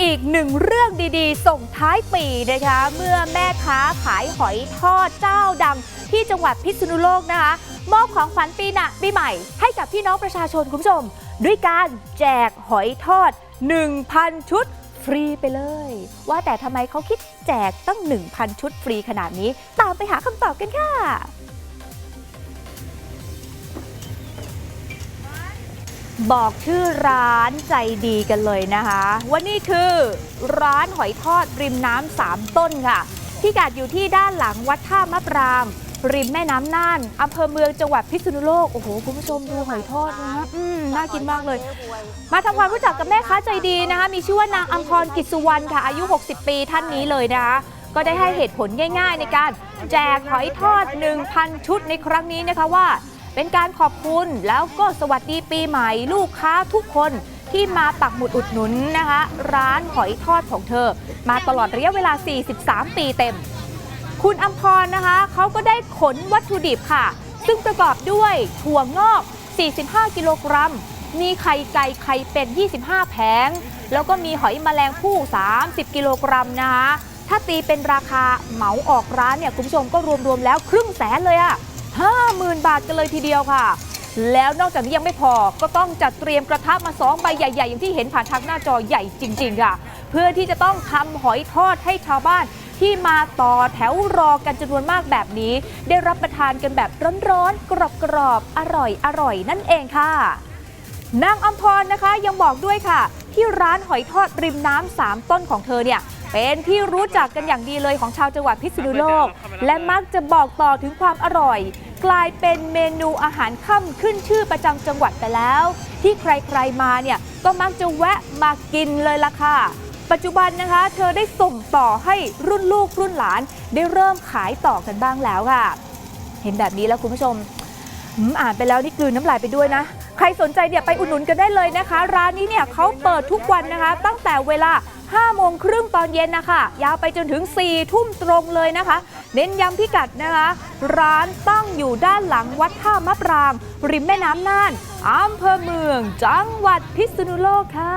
อีกหนึ่งเรื่องดีๆ ส่งท้ายปีนะคะ เมื่อแม่ค้าขายหอยทอดเจ้าดัง ที่จังหวัดพิษณุโลกนะคะ มอบของขวัญปีหนะปีใหม่ ให้กับพี่น้องประชาชนคุณผู้ชม ด้วยการแจกหอยทอด 1,000 ชุดฟรีไปเลย ว่าแต่ทำไมเขาคิดแจกตั้ง 1,000 ชุดฟรีขนาดนี้ ตามไปหาคำตอบกันค่ะ บอกชื่อร้านใจดีกันเลยนะคะว่านี่คือร้านหอยทอดริมน้ำสามต้นค่ะ ที่กัดอยู่ที่ด้านหลังวัดท่ามะปราง ริมแม่น้ำน่านอำเภอเมืองจังหวัดพิษณุโลก โอ้โห คุณผู้ชมดูหอยทอดนะอืมน่ากินมากเลย มาทำความรู้จักกับแม่ค้าใจดีนะคะ มีชื่อว่านางอัมพรกิจสุวรรณค่ะ อายุ 60 ปีท่านนี้เลยนะคะก็ได้ให้เหตุผลง่าย ๆ ในการแจกหอยทอด 1,000 ชุดในครั้งนี้นะคะว่า เป็นการขอบคุณแล้วก็สวัสดีปีใหม่ลูกค้าทุกคนที่มาปักหมุดอุดหนุนนะคะ ร้านหอยทอดของเธอ มาตลอดระยะเวลา 43 ปีเต็ม คุณอัมพรนะคะเขาก็ได้ขนวัตถุดิบค่ะ ซึ่งประกอบด้วยถั่วงอก 45 กิโลกรัม มีไข่ไก่ไข่เป็ด 25 แผง แล้วก็มีหอยแมลงภู่30 กิโลกรัมนะคะ ถ้าตีเป็นราคาเหมาออกร้านเนี่ยคุณผู้ชมก็รวมๆแล้วครึ่งแสนเลยอะ 50,000 บาทกันเลยทีเดียวค่ะ แล้วนอกจากนี้ยังไม่พอก็ต้องจัดเตรียมกระทะมาสองใบใหญ่ๆ อย่างที่เห็นผ่านทางหน้าจอใหญ่จริง ๆ ค่ะ เพื่อที่จะต้องทำหอยทอดให้ชาวบ้านที่มาต่อแถวรอกันจำนวนมากแบบนี้ ได้รับประทานกันแบบร้อนๆกรอบๆอร่อยๆนั่นเองค่ะ นางอมพรนะคะยังบอกด้วยค่ะ ที่ร้านหอยทอดริมน้ำสามต้นของเธอเนี่ย เป็นที่รู้จักกันอย่างดีเลยของชาวจังหวัดพิษณุโลก และมักจะบอกต่อถึงความอร่อย กลายเป็นเมนูอาหารค่ำขึ้นชื่อประจำจังหวัดไปแล้ว ที่ใครๆมาเนี่ยก็มักจะแวะมากินเลยล่ะค่ะปัจจุบันนะคะ เธอได้ส่งต่อให้รุ่นลูกรุ่นหลานได้เริ่มขายต่อกันบ้างแล้วค่ะ เห็นแบบนี้แล้วคุณผู้ชมอืมอ่านไปแล้วนี่กลืนน้ำลายไปด้วยนะ ใครสนใจเนี่ยไปอุดหนุนกันได้เลยนะคะ ร้านนี้เนี่ยเขาเปิดทุกวันนะคะ ตั้งแต่เวลา 5 โมงครึ่งตอนเย็นนะคะ ยาวไปจนถึง 4 ทุ่มตรงเลยนะคะ เน้นย้ำพิกัดนะคะ ร้านตั้งอยู่ด้านหลังวัดท่ามะปราง ริมแม่น้ำน่านอำเภอเมือง จังหวัดพิษณุโลกค่ะ